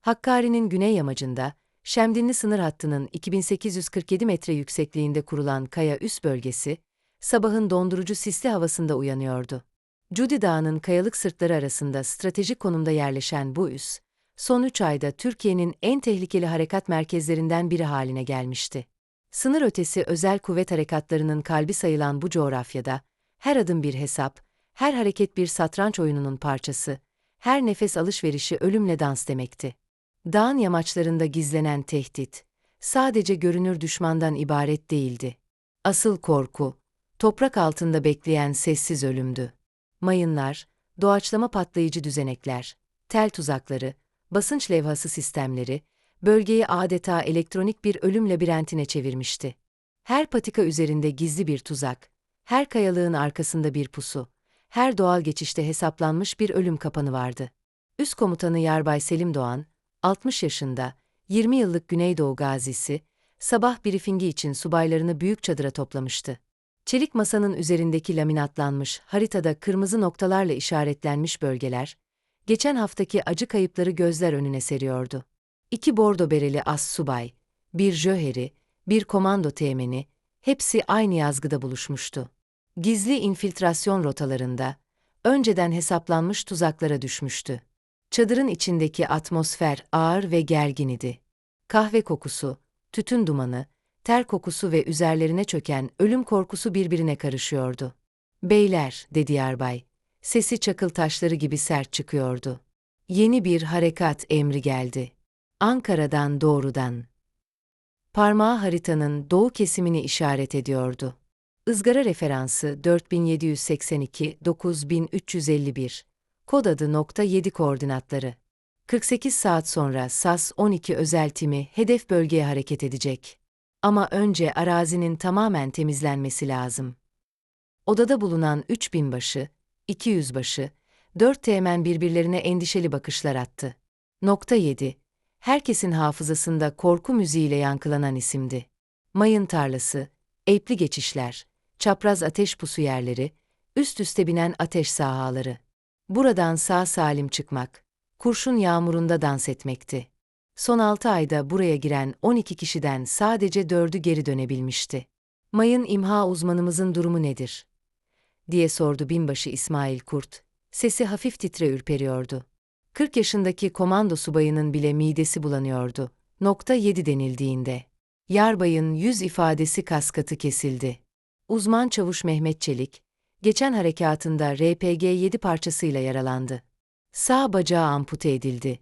Hakkari'nin güney yamacında, Şemdinli sınır hattının 2847 metre yüksekliğinde kurulan kaya üst bölgesi, sabahın dondurucu sisli havasında uyanıyordu. Cudi Dağı'nın kayalık sırtları arasında stratejik konumda yerleşen bu üs, son 3 ayda Türkiye'nin en tehlikeli harekat merkezlerinden biri haline gelmişti. Sınır ötesi özel kuvvet harekatlarının kalbi sayılan bu coğrafyada, her adım bir hesap, her hareket bir satranç oyununun parçası, her nefes alışverişi ölümle dans demekti. Dağın yamaçlarında gizlenen tehdit, sadece görünür düşmandan ibaret değildi. Asıl korku, toprak altında bekleyen sessiz ölümdü. Mayınlar, doğaçlama patlayıcı düzenekler, tel tuzakları, basınç levhası sistemleri, bölgeyi adeta elektronik bir ölüm labirentine çevirmişti. Her patika üzerinde gizli bir tuzak, her kayalığın arkasında bir pusu, her doğal geçişte hesaplanmış bir ölüm kapanı vardı. Üst komutanı Yarbay Selim Doğan, 60 yaşında, 20 yıllık Güneydoğu gazisi, sabah briefingi için subaylarını büyük çadıra toplamıştı. Çelik masanın üzerindeki laminatlanmış, haritada kırmızı noktalarla işaretlenmiş bölgeler, geçen haftaki acı kayıpları gözler önüne seriyordu. İki bordo bereli as subay, bir jöheri, bir komando teğmeni, hepsi aynı yazgıda buluşmuştu. Gizli infiltrasyon rotalarında, önceden hesaplanmış tuzaklara düşmüştü. Çadırın içindeki atmosfer ağır ve gergin idi. Kahve kokusu, tütün dumanı, ter kokusu ve üzerlerine çöken ölüm korkusu birbirine karışıyordu. Beyler, dedi Yarbay. Sesi çakıl taşları gibi sert çıkıyordu. Yeni bir harekat emri geldi. Ankara'dan doğrudan. Parmağı haritanın doğu kesimini işaret ediyordu. Izgara referansı 4782-9351. Kod adı nokta 7 koordinatları. 48 saat sonra SAS-12 özel timi hedef bölgeye hareket edecek. Ama önce arazinin tamamen temizlenmesi lazım. Odada bulunan 3000 başı, 200 başı, 4 teğmen birbirlerine endişeli bakışlar attı. Nokta 7. Herkesin hafızasında korku müziğiyle yankılanan isimdi. Mayın tarlası, epli geçişler, çapraz ateş pusu yerleri, üst üste binen ateş sahaları. Buradan sağ salim çıkmak, kurşun yağmurunda dans etmekti. Son 6 ayda buraya giren 12 kişiden sadece 4'ü geri dönebilmişti. Mayın imha uzmanımızın durumu nedir? diye sordu binbaşı İsmail Kurt. Sesi hafif titre ürperiyordu. 40 yaşındaki komando subayının bile midesi bulanıyordu. Nokta 7 denildiğinde. Yarbay'ın yüz ifadesi kaskatı kesildi. Uzman çavuş Mehmet Çelik, geçen harekatında RPG-7 parçasıyla yaralandı. Sağ bacağı ampute edildi.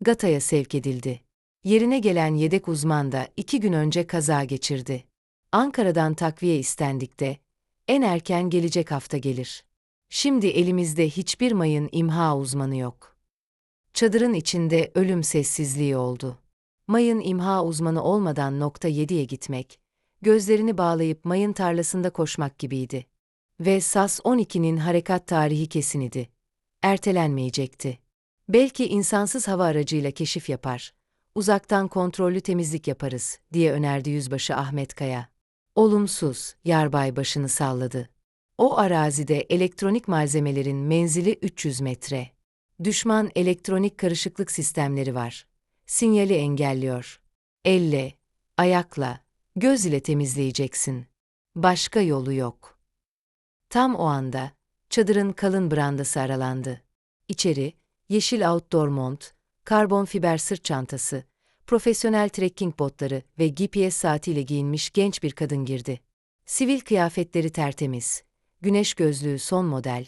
Gata'ya sevk edildi. Yerine gelen yedek uzman da iki gün önce kaza geçirdi. Ankara'dan takviye istendikte, en erken gelecek hafta gelir. Şimdi elimizde hiçbir mayın imha uzmanı yok. Çadırın içinde ölüm sessizliği oldu. Mayın imha uzmanı olmadan nokta 7'ye gitmek, gözlerini bağlayıp mayın tarlasında koşmak gibiydi. Ve SAS 12'nin harekat tarihi kesin idi. Ertelenmeyecekti. Belki insansız hava aracıyla keşif yapar, uzaktan kontrollü temizlik yaparız, diye önerdi Yüzbaşı Ahmet Kaya. Olumsuz, yarbay başını salladı. O arazide elektronik malzemelerin menzili 300 metre. Düşman elektronik karışıklık sistemleri var. Sinyali engelliyor. Elle, ayakla, göz ile temizleyeceksin. Başka yolu yok. Tam o anda, çadırın kalın brandası aralandı. İçeri, yeşil outdoor mont, karbon fiber sırt çantası, profesyonel trekking botları ve GPS saatiyle giyinmiş genç bir kadın girdi. Sivil kıyafetleri tertemiz, güneş gözlüğü son model,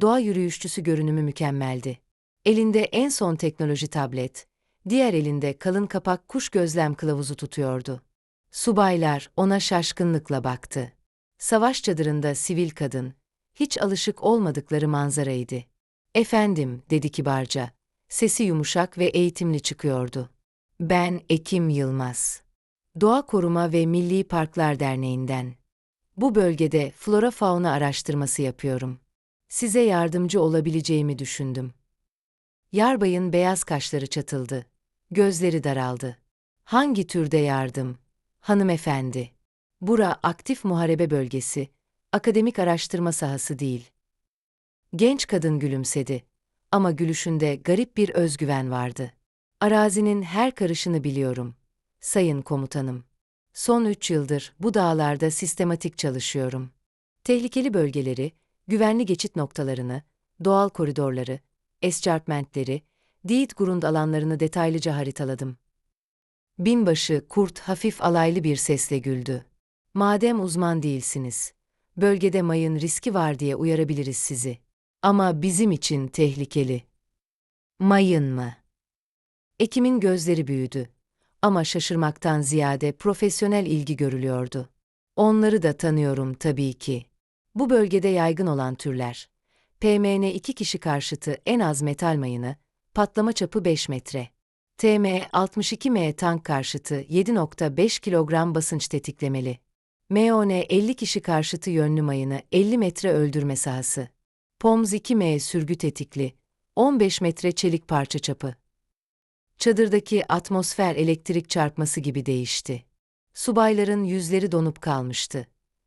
doğa yürüyüşçüsü görünümü mükemmeldi. Elinde en son teknoloji tablet, diğer elinde kalın kapak kuş gözlem kılavuzu tutuyordu. Subaylar ona şaşkınlıkla baktı. Savaş çadırında sivil kadın, hiç alışık olmadıkları manzaraydı. Efendim, dedi kibarca. Sesi yumuşak ve eğitimli çıkıyordu. Ben Ekim Yılmaz. Doğa Koruma ve Milli Parklar Derneği'nden. Bu bölgede flora fauna araştırması yapıyorum. Size yardımcı olabileceğimi düşündüm. Yarbay'ın beyaz kaşları çatıldı. Gözleri daraldı. Hangi türde yardım? Hanımefendi. Bura aktif muharebe bölgesi, akademik araştırma sahası değil. Genç kadın gülümsedi. Ama gülüşünde garip bir özgüven vardı. Arazinin her karışını biliyorum. Sayın komutanım. Son üç yıldır bu dağlarda sistematik çalışıyorum. Tehlikeli bölgeleri, güvenli geçit noktalarını, doğal koridorları, escarpmentleri, Dietgrund alanlarını detaylıca haritaladım. Binbaşı Kurt hafif alaylı bir sesle güldü. Madem uzman değilsiniz, bölgede mayın riski var diye uyarabiliriz sizi. Ama bizim için tehlikeli. Mayın mı? Ekim'in gözleri büyüdü. Ama şaşırmaktan ziyade profesyonel ilgi görülüyordu. Onları da tanıyorum tabii ki. Bu bölgede yaygın olan türler. PMN2 kişi karşıtı en az metal mayını, patlama çapı 5 metre. TM62M tank karşıtı 7.5 kilogram basınç tetiklemeli. MON 50 kişi karşıtı yönlü mayını 50 metre öldürme sahası. POMZ 2M sürgü tetikli, 15 metre çelik parça çapı. Çadırdaki atmosfer elektrik çarpması gibi değişti. Subayların yüzleri donup kalmıştı.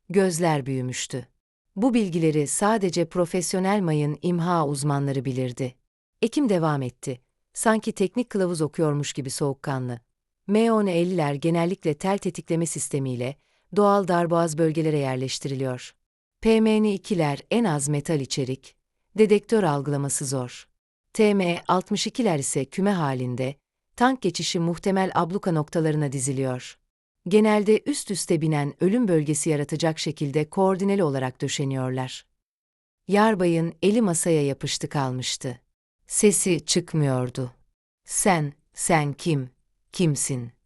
Gözler büyümüştü. Bu bilgileri sadece profesyonel mayın imha uzmanları bilirdi. Ekim devam etti. Sanki teknik kılavuz okuyormuş gibi soğukkanlı. MON-50'ler genellikle tel tetikleme sistemiyle doğal darboğaz bölgelere yerleştiriliyor. PMN2'ler en az metal içerik, dedektör algılaması zor. TM62'ler ise küme halinde, tank geçişi muhtemel abluka noktalarına diziliyor. Genelde üst üste binen ölüm bölgesi yaratacak şekilde koordineli olarak döşeniyorlar. Yarbay'ın eli masaya yapıştı kalmıştı. Sesi çıkmıyordu. Sen, sen kim, kimsin?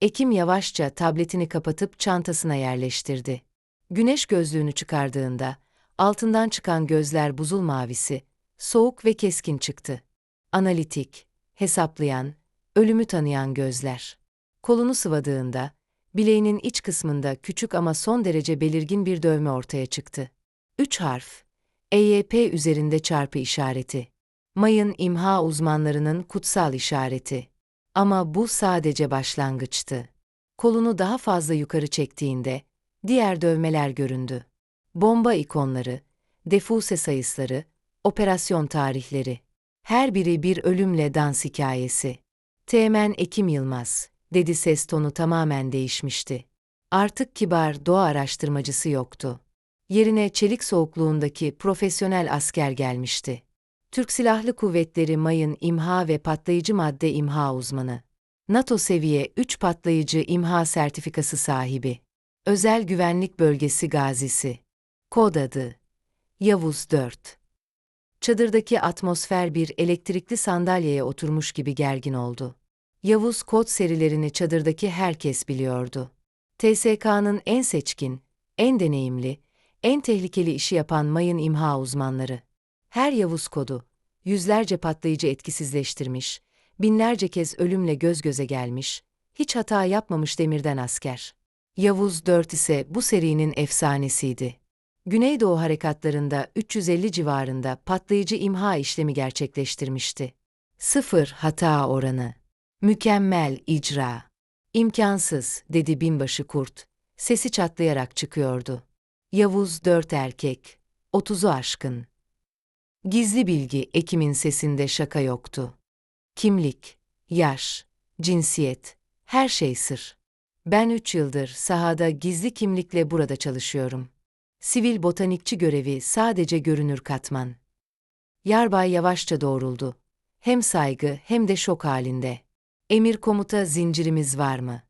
Ekim yavaşça tabletini kapatıp çantasına yerleştirdi. Güneş gözlüğünü çıkardığında, altından çıkan gözler buzul mavisi, soğuk ve keskin çıktı. Analitik, hesaplayan, ölümü tanıyan gözler. Kolunu sıvadığında, bileğinin iç kısmında küçük ama son derece belirgin bir dövme ortaya çıktı. Üç harf, EYP üzerinde çarpı işareti. Mayın imha uzmanlarının kutsal işareti. Ama bu sadece başlangıçtı. Kolunu daha fazla yukarı çektiğinde, diğer dövmeler göründü. Bomba ikonları, defuse sayısları, operasyon tarihleri. Her biri bir ölümle dans hikayesi. Teğmen Ekim Yılmaz, dedi ses tonu tamamen değişmişti. Artık kibar doğa araştırmacısı yoktu. Yerine çelik soğukluğundaki profesyonel asker gelmişti. Türk Silahlı Kuvvetleri mayın imha ve patlayıcı madde imha uzmanı. NATO seviye 3 patlayıcı imha sertifikası sahibi. Özel Güvenlik Bölgesi gazisi. Kod adı. Yavuz 4. Çadırdaki atmosfer bir elektrikli sandalyeye oturmuş gibi gergin oldu. Yavuz kod serilerini çadırdaki herkes biliyordu. TSK'nın en seçkin, en deneyimli, en tehlikeli işi yapan mayın imha uzmanları. Her Yavuz kodu, yüzlerce patlayıcı etkisizleştirmiş, binlerce kez ölümle göz göze gelmiş, hiç hata yapmamış demirden asker. Yavuz 4 ise bu serinin efsanesiydi. Güneydoğu harekatlarında 350 civarında patlayıcı imha işlemi gerçekleştirmişti. Sıfır hata oranı. Mükemmel icra. İmkansız, dedi binbaşı kurt. Sesi çatlayarak çıkıyordu. Yavuz dört erkek, otuzu aşkın. Gizli bilgi Ekim'in sesinde şaka yoktu. Kimlik, yaş, cinsiyet, her şey sır. Ben üç yıldır sahada gizli kimlikle burada çalışıyorum. Sivil botanikçi görevi sadece görünür katman. Yarbay yavaşça doğruldu. Hem saygı hem de şok halinde. Emir komuta zincirimiz var mı?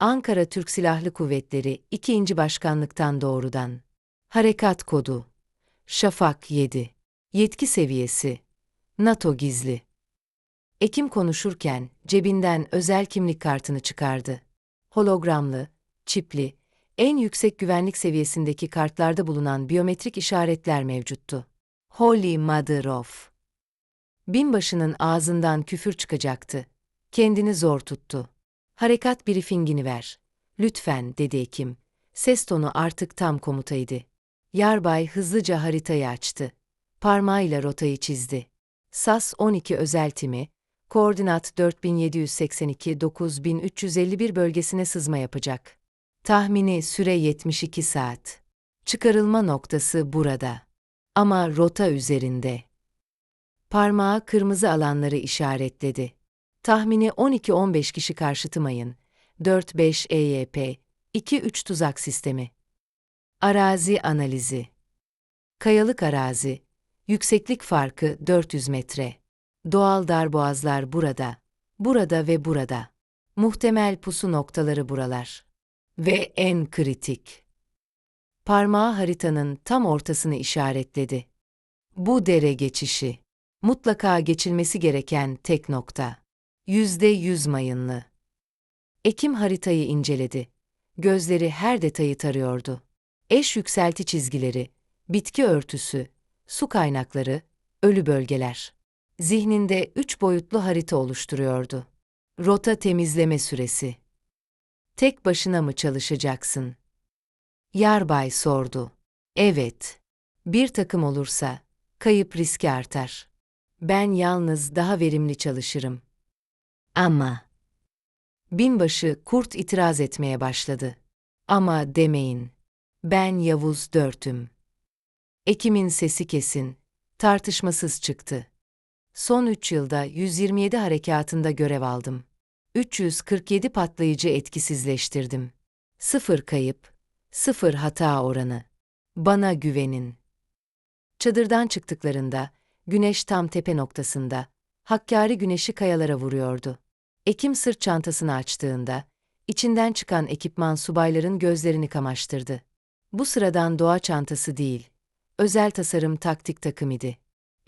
Ankara Türk Silahlı Kuvvetleri 2. Başkanlıktan doğrudan. Harekat kodu. Şafak 7. Yetki seviyesi. NATO gizli. Ekim konuşurken cebinden özel kimlik kartını çıkardı. Hologramlı, çipli, en yüksek güvenlik seviyesindeki kartlarda bulunan biyometrik işaretler mevcuttu. Holy Mother of. Binbaşının ağzından küfür çıkacaktı. Kendini zor tuttu. Harekat briefingini ver. Lütfen, dedi Ekim. Ses tonu artık tam komutaydı. Yarbay hızlıca haritayı açtı. Parmağıyla rotayı çizdi. SAS 12 özel timi, koordinat 4782-9351 bölgesine sızma yapacak. Tahmini süre 72 saat. Çıkarılma noktası burada. Ama rota üzerinde. Parmağı kırmızı alanları işaretledi. Tahmini 12-15 kişi karşıtı mayın, 4-5 EYP, 2-3 tuzak sistemi. Arazi analizi. Kayalık arazi, yükseklik farkı 400 metre. Doğal darboğazlar burada, burada ve burada. Muhtemel pusu noktaları buralar. Ve en kritik. Parmağı haritanın tam ortasını işaretledi. Bu dere geçişi. Mutlaka geçilmesi gereken tek nokta. Yüzde yüz mayınlı. Ekim haritayı inceledi. Gözleri her detayı tarıyordu. Eş yükselti çizgileri, bitki örtüsü, su kaynakları, ölü bölgeler. Zihninde üç boyutlu harita oluşturuyordu. Rota temizleme süresi. Tek başına mı çalışacaksın? Yarbay sordu. Evet. Bir takım olursa, kayıp riski artar. Ben yalnız daha verimli çalışırım. Ama... Binbaşı kurt itiraz etmeye başladı. Ama demeyin. Ben Yavuz Dört'üm. Ekim'in sesi kesin, tartışmasız çıktı. Son üç yılda 127 harekatında görev aldım. 347 patlayıcı etkisizleştirdim. Sıfır kayıp, sıfır hata oranı. Bana güvenin. Çadırdan çıktıklarında, güneş tam tepe noktasında, Hakkari güneşi kayalara vuruyordu. Ekim sırt çantasını açtığında, içinden çıkan ekipman subayların gözlerini kamaştırdı. Bu sıradan doğa çantası değil, özel tasarım taktik takım idi.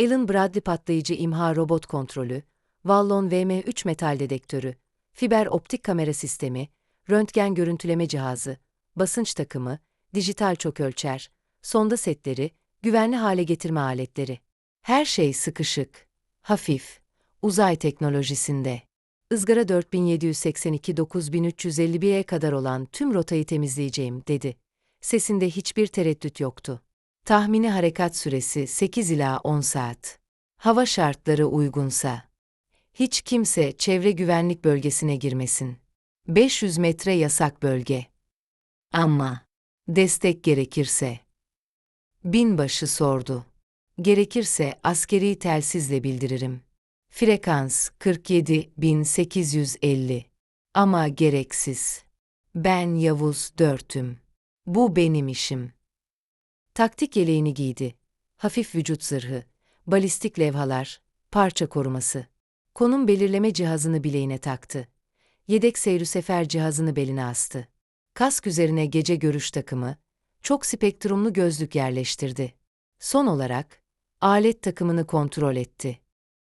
Alan Bradley patlayıcı imha robot kontrolü, Vallon VM3 metal dedektörü, fiber optik kamera sistemi, röntgen görüntüleme cihazı, basınç takımı, dijital çokölçer, sonda setleri, güvenli hale getirme aletleri. Her şey sıkışık, hafif, uzay teknolojisinde. Izgara 4782-9351'e kadar olan tüm rotayı temizleyeceğim, dedi. Sesinde hiçbir tereddüt yoktu. Tahmini harekat süresi 8 ila 10 saat. Hava şartları uygunsa. Hiç kimse çevre güvenlik bölgesine girmesin. 500 metre yasak bölge. Ama destek gerekirse. Binbaşı sordu. Gerekirse askeri telsizle bildiririm. Frekans 47850. Ama gereksiz. Ben Yavuz Dört'üm. Bu benim işim. Taktik yeleğini giydi. Hafif vücut zırhı, balistik levhalar, parça koruması. Konum belirleme cihazını bileğine taktı. Yedek seyri sefer cihazını beline astı. Kask üzerine gece görüş takımı, çok spektrumlu gözlük yerleştirdi. Son olarak, alet takımını kontrol etti.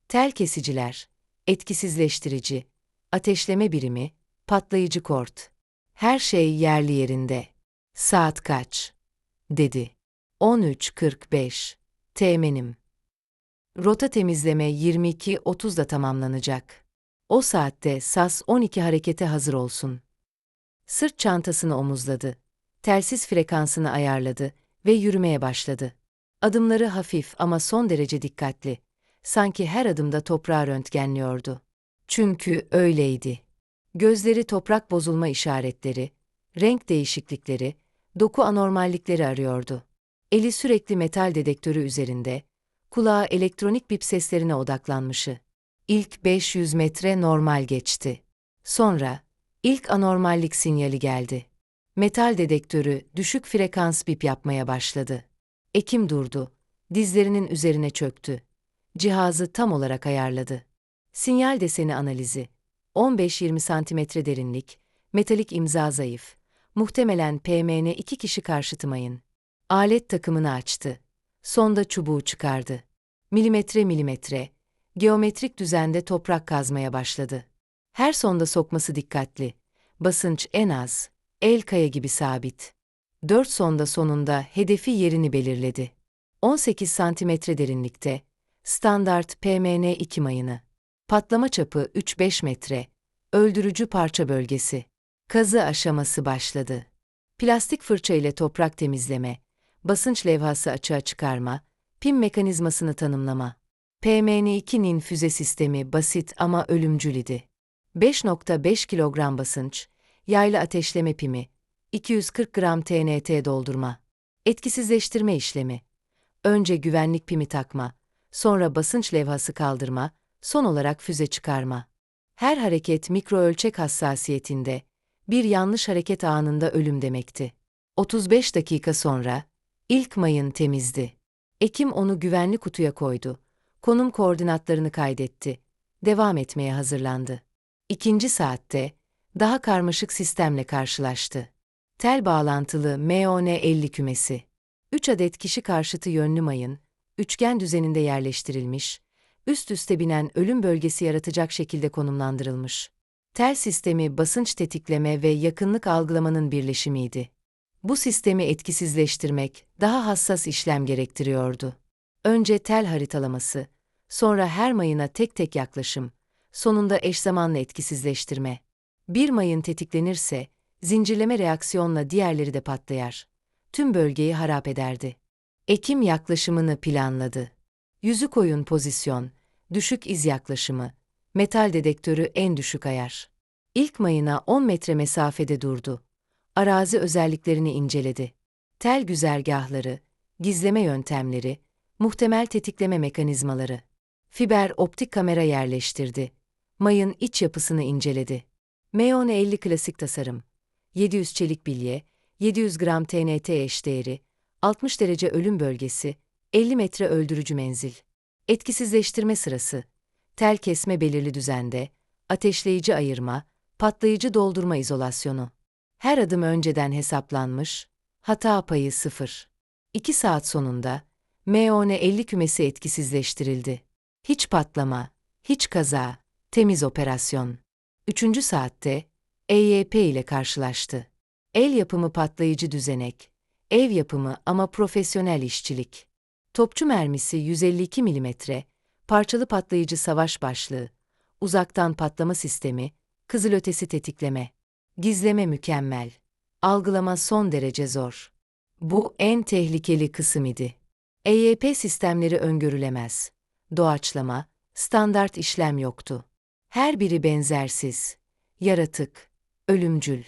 Tel kesiciler, etkisizleştirici, ateşleme birimi, patlayıcı kort. Her şey yerli yerinde. Saat kaç? dedi. 13.45. Teğmenim. Rota temizleme 22.30'da tamamlanacak. O saatte SAS 12 harekete hazır olsun. Sırt çantasını omuzladı. Telsiz frekansını ayarladı ve yürümeye başladı. Adımları hafif ama son derece dikkatli. Sanki her adımda toprağı röntgenliyordu. Çünkü öyleydi. Gözleri toprak bozulma işaretleri, renk değişiklikleri, doku anormallikleri arıyordu. Eli sürekli metal dedektörü üzerinde, kulağı elektronik bip seslerine odaklanmışı. İlk 500 metre normal geçti. Sonra, ilk anormallik sinyali geldi. Metal dedektörü düşük frekans bip yapmaya başladı. Ekim durdu. Dizlerinin üzerine çöktü. Cihazı tam olarak ayarladı. Sinyal deseni analizi. 15-20 santimetre derinlik, metalik imza zayıf. Muhtemelen PMN iki kişi karşıtı mayın. Alet takımını açtı. Sonda çubuğu çıkardı. Milimetre milimetre, geometrik düzende toprak kazmaya başladı. Her sonda sokması dikkatli. Basınç en az, el kaya gibi sabit. Dört sonda sonunda hedefi yerini belirledi. 18 santimetre derinlikte, standart PMN2 mayını. Patlama çapı 3-5 metre, öldürücü parça bölgesi. Kazı aşaması başladı. Plastik fırça ile toprak temizleme, basınç levhası açığa çıkarma, pim mekanizmasını tanımlama. PMN2'nin füze sistemi basit ama ölümcül idi. 5.5 kilogram basınç, yaylı ateşleme pimi, 240 gram TNT doldurma, etkisizleştirme işlemi, önce güvenlik pimi takma, sonra basınç levhası kaldırma, son olarak füze çıkarma. Her hareket mikro ölçek hassasiyetinde, bir yanlış hareket anında ölüm demekti. 35 dakika sonra, ilk mayın temizdi. Ekim onu güvenli kutuya koydu. Konum koordinatlarını kaydetti. Devam etmeye hazırlandı. İkinci saatte, daha karmaşık sistemle karşılaştı. Tel bağlantılı MON-50 kümesi. 3 adet kişi karşıtı yönlü mayın, üçgen düzeninde yerleştirilmiş, üst üste binen ölüm bölgesi yaratacak şekilde konumlandırılmış. Tel sistemi basınç tetikleme ve yakınlık algılamanın birleşimiydi. Bu sistemi etkisizleştirmek daha hassas işlem gerektiriyordu. Önce tel haritalaması, sonra her mayına tek tek yaklaşım, sonunda eş zamanlı etkisizleştirme. Bir mayın tetiklenirse, zincirleme reaksiyonla diğerleri de patlayar. Tüm bölgeyi harap ederdi. Ekim yaklaşımını planladı. Yüzü koyun pozisyon, düşük iz yaklaşımı, metal dedektörü en düşük ayar. İlk mayına 10 metre mesafede durdu. Arazi özelliklerini inceledi. Tel güzergahları, gizleme yöntemleri, muhtemel tetikleme mekanizmaları. Fiber optik kamera yerleştirdi. Mayın iç yapısını inceledi. Meon 50 klasik tasarım. 700 çelik bilye, 700 gram TNT eşdeğeri, 60 derece ölüm bölgesi, 50 metre öldürücü menzil. Etkisizleştirme sırası. Tel kesme belirli düzende, ateşleyici ayırma, patlayıcı doldurma izolasyonu. Her adım önceden hesaplanmış, hata payı sıfır. 2 saat sonunda, MON-50 kümesi etkisizleştirildi. Hiç patlama, hiç kaza, temiz operasyon. Üçüncü saatte, EYP ile karşılaştı. El yapımı patlayıcı düzenek, ev yapımı ama profesyonel işçilik. Topçu mermisi 152 mm, parçalı patlayıcı savaş başlığı, uzaktan patlama sistemi, kızılötesi tetikleme, gizleme mükemmel, algılama son derece zor. Bu en tehlikeli kısım idi. EYP sistemleri öngörülemez. Doğaçlama, standart işlem yoktu. Her biri benzersiz, yaratık, ölümcül.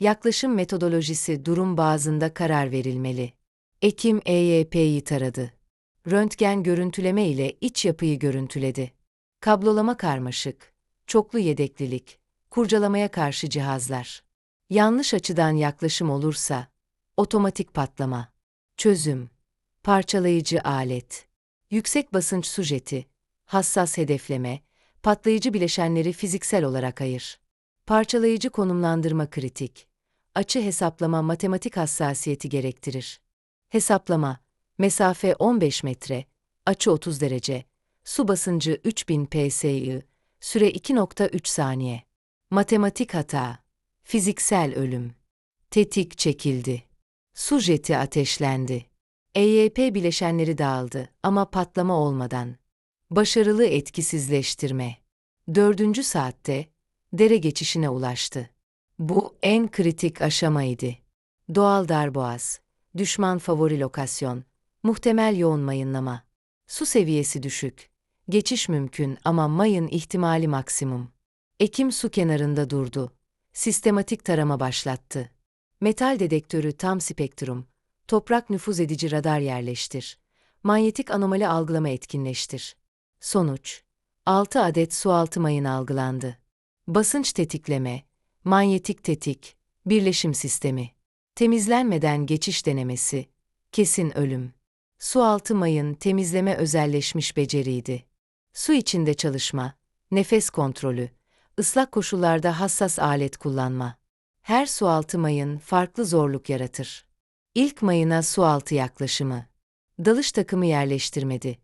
Yaklaşım metodolojisi durum bazında karar verilmeli. Ekim EYP'yi taradı. Röntgen görüntüleme ile iç yapıyı görüntüledi. Kablolama karmaşık, çoklu yedeklilik, kurcalamaya karşı cihazlar. Yanlış açıdan yaklaşım olursa, otomatik patlama. Çözüm, parçalayıcı alet, yüksek basınç sujeti, hassas hedefleme, patlayıcı bileşenleri fiziksel olarak ayır. Parçalayıcı konumlandırma kritik. Açı hesaplama matematik hassasiyeti gerektirir. Hesaplama, mesafe 15 metre, açı 30 derece, su basıncı 3000 psi, süre 2.3 saniye. Matematik hata, fiziksel ölüm. Tetik çekildi. Su jeti ateşlendi. EYP bileşenleri dağıldı ama patlama olmadan. Başarılı etkisizleştirme. Dördüncü saatte, dere geçişine ulaştı. Bu en kritik aşamaydı. Doğal darboğaz, düşman favori lokasyon, muhtemel yoğun mayınlama. Su seviyesi düşük. Geçiş mümkün ama mayın ihtimali maksimum. Ekim su kenarında durdu. Sistematik tarama başlattı. Metal dedektörü tam spektrum. Toprak nüfuz edici radar yerleştir. Manyetik anomali algılama etkinleştir. Sonuç 6 adet sualtı mayın algılandı. Basınç tetikleme, manyetik tetik, birleşim sistemi. Temizlenmeden geçiş denemesi, kesin ölüm. Sualtı mayın temizleme özelleşmiş beceriydi. Su içinde çalışma, nefes kontrolü, ıslak koşullarda hassas alet kullanma. Her sualtı mayın farklı zorluk yaratır. İlk mayına sualtı yaklaşımı. Dalış takımı yerleştirmedi.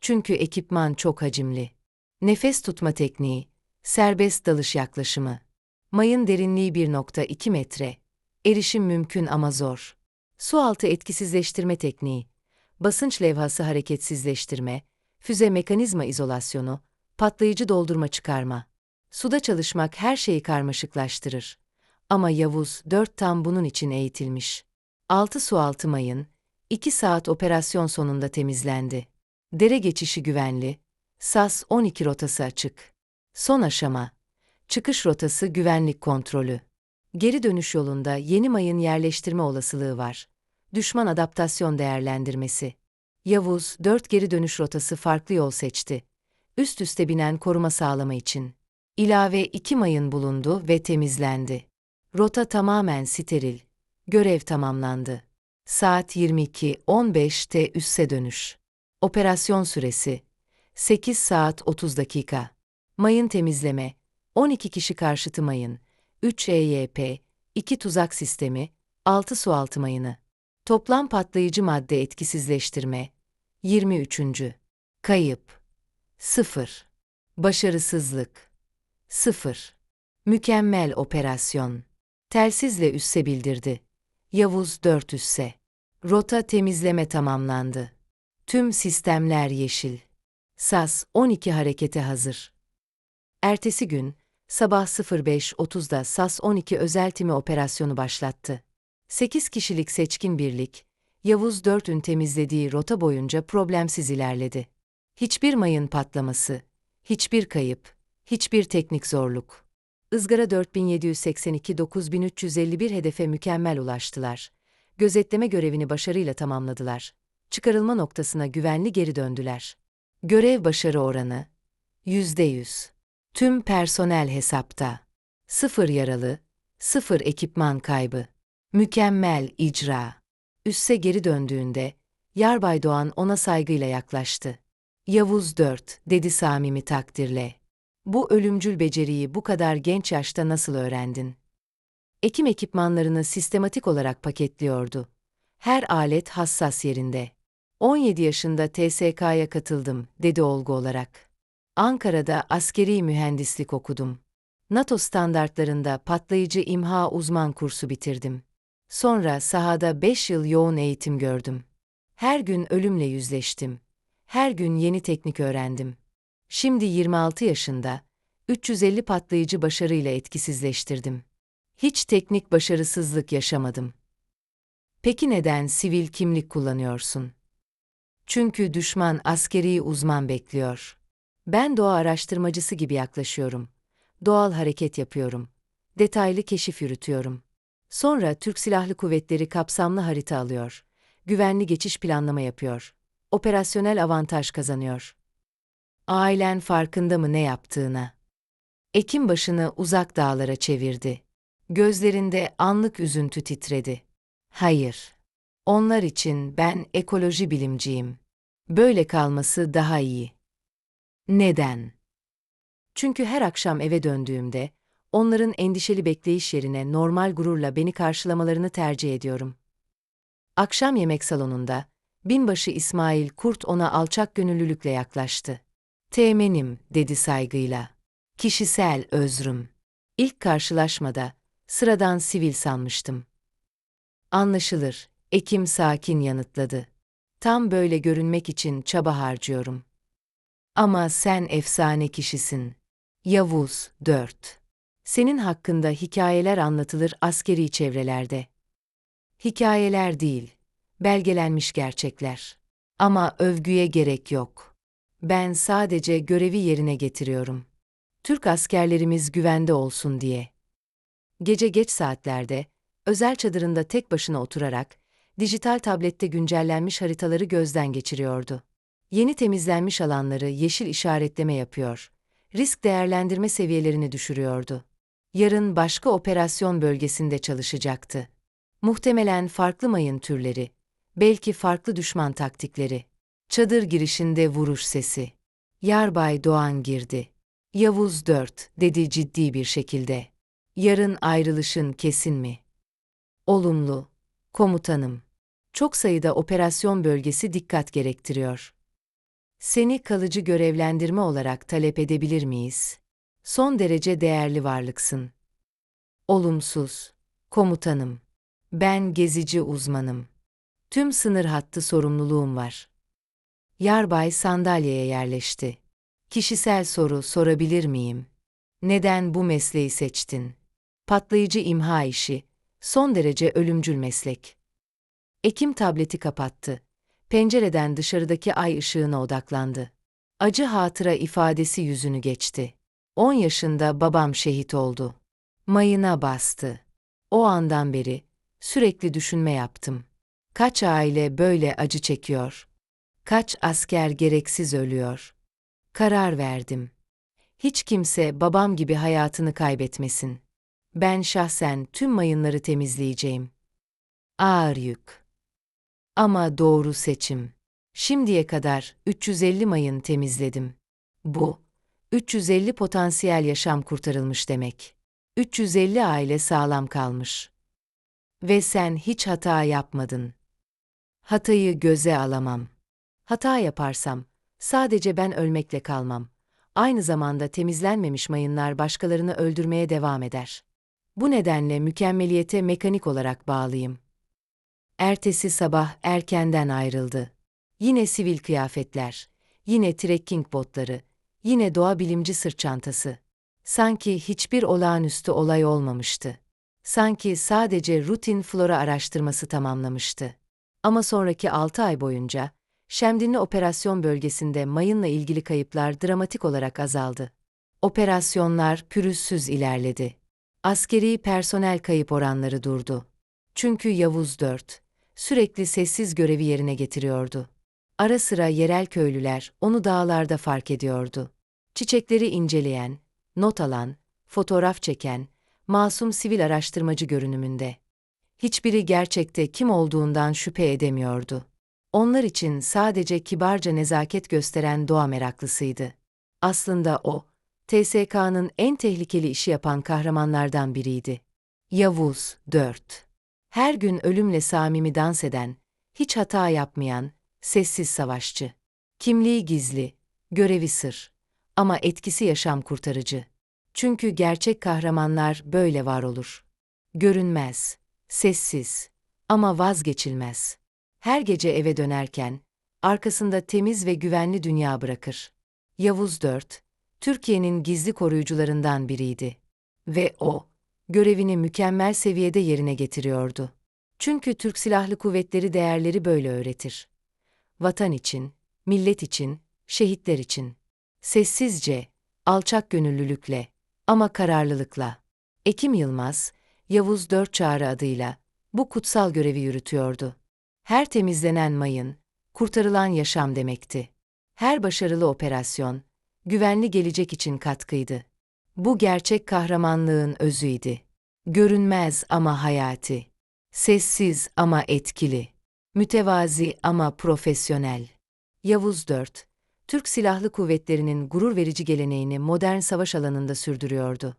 Çünkü ekipman çok hacimli. Nefes tutma tekniği, serbest dalış yaklaşımı. Mayın derinliği 1.2 metre. Erişim mümkün ama zor. Sualtı etkisizleştirme tekniği, basınç levhası hareketsizleştirme, füze mekanizma izolasyonu, patlayıcı doldurma çıkarma. Suda çalışmak her şeyi karmaşıklaştırır. Ama Yavuz dört tam bunun için eğitilmiş. Altı sualtı mayın, iki saat operasyon sonunda temizlendi. Dere geçişi güvenli, SAS 12 rotası açık. Son aşama, çıkış rotası güvenlik kontrolü. Geri dönüş yolunda yeni mayın yerleştirme olasılığı var. Düşman adaptasyon değerlendirmesi. Yavuz, dört geri dönüş rotası farklı yol seçti. Üst üste binen koruma sağlama için. İlave 2 mayın bulundu ve temizlendi. Rota tamamen steril. Görev tamamlandı. Saat 22.15'te üsse dönüş. Operasyon süresi 8 saat 30 dakika. Mayın temizleme 12 kişi karşıtı mayın, 3 EYP, 2 tuzak sistemi, 6 sualtı mayını. Toplam patlayıcı madde etkisizleştirme 23. Kayıp 0. Başarısızlık 0. Mükemmel operasyon. Telsizle üsse bildirdi. Yavuz 4 üsse. Rota temizleme tamamlandı. Tüm sistemler yeşil. SAS 12 harekete hazır. Ertesi gün, sabah 05.30'da SAS 12 özel timi operasyonu başlattı. 8 kişilik seçkin birlik, Yavuz 4'ün temizlediği rota boyunca problemsiz ilerledi. Hiçbir mayın patlaması, hiçbir kayıp, hiçbir teknik zorluk. Izgara 4782-9351 hedefe mükemmel ulaştılar. Gözetleme görevini başarıyla tamamladılar. Çıkarılma noktasına güvenli geri döndüler. Görev başarı oranı %100. Tüm personel hesapta. Sıfır yaralı, sıfır ekipman kaybı. Mükemmel icra. Üsse geri döndüğünde, Yarbay Doğan ona saygıyla yaklaştı. Yavuz 4, dedi samimi takdirle. Bu ölümcül beceriyi bu kadar genç yaşta nasıl öğrendin? Ekim ekipmanlarını sistematik olarak paketliyordu. Her alet hassas yerinde. 17 yaşında TSK'ya katıldım, dedi olgu olarak. Ankara'da askeri mühendislik okudum. NATO standartlarında patlayıcı imha uzman kursu bitirdim. Sonra sahada 5 yıl yoğun eğitim gördüm. Her gün ölümle yüzleştim. Her gün yeni teknik öğrendim. Şimdi 26 yaşında, 350 patlayıcı başarıyla etkisizleştirdim. Hiç teknik başarısızlık yaşamadım. Peki neden sivil kimlik kullanıyorsun? Çünkü düşman askeri uzman bekliyor. Ben doğa araştırmacısı gibi yaklaşıyorum. Doğal hareket yapıyorum. Detaylı keşif yürütüyorum. Sonra Türk Silahlı Kuvvetleri kapsamlı harita alıyor. Güvenli geçiş planlama yapıyor. Operasyonel avantaj kazanıyor. Ailen farkında mı ne yaptığına? Ekim başını uzak dağlara çevirdi. Gözlerinde anlık üzüntü titredi. Hayır. Onlar için ben ekoloji bilimciyim. Böyle kalması daha iyi. Neden? Çünkü her akşam eve döndüğümde, onların endişeli bekleyiş yerine normal gururla beni karşılamalarını tercih ediyorum. Akşam yemek salonunda, binbaşı İsmail Kurt ona alçak gönüllülükle yaklaştı. Teğmenim, dedi saygıyla. Kişisel özrüm. İlk karşılaşmada, sıradan sivil sanmıştım. Anlaşılır, Ekim sakin yanıtladı. Tam böyle görünmek için çaba harcıyorum. Ama sen efsane kişisin. Yavuz 4. Senin hakkında hikayeler anlatılır askeri çevrelerde. Hikayeler değil, belgelenmiş gerçekler. Ama övgüye gerek yok. Ben sadece görevi yerine getiriyorum. Türk askerlerimiz güvende olsun diye. Gece geç saatlerde, özel çadırında tek başına oturarak, dijital tablette güncellenmiş haritaları gözden geçiriyordu. Yeni temizlenmiş alanları yeşil işaretleme yapıyor. Risk değerlendirme seviyelerini düşürüyordu. Yarın başka operasyon bölgesinde çalışacaktı. Muhtemelen farklı mayın türleri, belki farklı düşman taktikleri. Çadır girişinde vuruş sesi. Yarbay Doğan girdi. Yavuz 4, dedi ciddi bir şekilde. Yarın ayrılışın kesin mi? Olumlu. Komutanım. Çok sayıda operasyon bölgesi dikkat gerektiriyor. Seni kalıcı görevlendirme olarak talep edebilir miyiz? Son derece değerli varlıksın. Olumsuz. Komutanım. Ben gezici uzmanım. Tüm sınır hattı sorumluluğum var. Yarbay sandalyeye yerleşti. Kişisel soru sorabilir miyim? Neden bu mesleği seçtin? Patlayıcı imha işi, son derece ölümcül meslek. Ekim tableti kapattı. Pencereden dışarıdaki ay ışığına odaklandı. Acı hatıra ifadesi yüzünü geçti. 10 yaşında babam şehit oldu. Mayına bastı. O andan beri sürekli düşünme yaptım. Kaç aile böyle acı çekiyor? Kaç asker gereksiz ölüyor? Karar verdim. Hiç kimse babam gibi hayatını kaybetmesin. Ben şahsen tüm mayınları temizleyeceğim. Ağır yük. Ama doğru seçim. Şimdiye kadar 350 mayın temizledim. Bu, 350 potansiyel yaşam kurtarılmış demek. 350 aile sağlam kalmış. Ve sen hiç hata yapmadın. Hatayı göze alamam. Hata yaparsam, sadece ben ölmekle kalmam. Aynı zamanda temizlenmemiş mayınlar başkalarını öldürmeye devam eder. Bu nedenle mükemmeliyete mekanik olarak bağlıyım. Ertesi sabah erkenden ayrıldı. Yine sivil kıyafetler, yine trekking botları, yine doğa bilimci sırt çantası. Sanki hiçbir olağanüstü olay olmamıştı. Sanki sadece rutin flora araştırması tamamlamıştı. Ama sonraki 6 ay boyunca, Şemdinli operasyon bölgesinde mayınla ilgili kayıplar dramatik olarak azaldı. Operasyonlar pürüzsüz ilerledi. Askeri personel kayıp oranları durdu. Çünkü Yavuz 4 sürekli sessiz görevi yerine getiriyordu. Ara sıra yerel köylüler onu dağlarda fark ediyordu. Çiçekleri inceleyen, not alan, fotoğraf çeken, masum sivil araştırmacı görünümünde. Hiçbiri gerçekte kim olduğundan şüphe edemiyordu. Onlar için sadece kibarca nezaket gösteren doğa meraklısıydı. Aslında o, TSK'nın en tehlikeli işi yapan kahramanlardan biriydi. Yavuz 4 Her gün ölümle samimi dans eden, hiç hata yapmayan, sessiz savaşçı. Kimliği gizli, görevi sır ama etkisi yaşam kurtarıcı. Çünkü gerçek kahramanlar böyle var olur. Görünmez, sessiz ama vazgeçilmez. Her gece eve dönerken, arkasında temiz ve güvenli dünya bırakır. Yavuz 4, Türkiye'nin gizli koruyucularından biriydi. Ve o, görevini mükemmel seviyede yerine getiriyordu. Çünkü Türk Silahlı Kuvvetleri değerleri böyle öğretir. Vatan için, millet için, şehitler için. Sessizce, alçak gönüllülükle ama kararlılıkla. Ekim Yılmaz, Yavuz Dört Çağrı adıyla bu kutsal görevi yürütüyordu. Her temizlenen mayın, kurtarılan yaşam demekti. Her başarılı operasyon, güvenli gelecek için katkıydı. Bu gerçek kahramanlığın özüydi. Görünmez ama hayati. Sessiz ama etkili. Mütevazi ama profesyonel. Yavuz 4, Türk Silahlı Kuvvetleri'nin gurur verici geleneğini modern savaş alanında sürdürüyordu.